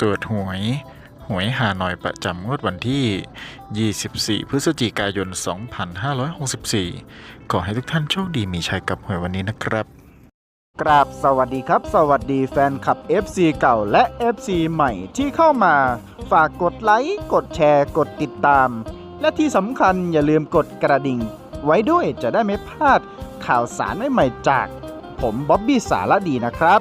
ตรวจหวย หวยหาหน่อยประจำงวดวันที่ 24 พฤศจิกายน 2564 ขอให้ทุกท่านโชคดีมีชัยกับหวยวันนี้นะครับ กราบสวัสดีครับ สวัสดีแฟนคลับ FC เก่าและ FC ใหม่ที่เข้ามา ฝากกดไลค์ กดแชร์ กดติดตาม และที่สำคัญอย่าลืมกดกระดิ่ง ไว้ด้วยจะได้ไม่พลาดข่าวสารใหม่ๆจาก ผมบ๊อบบี้สารดีนะครับ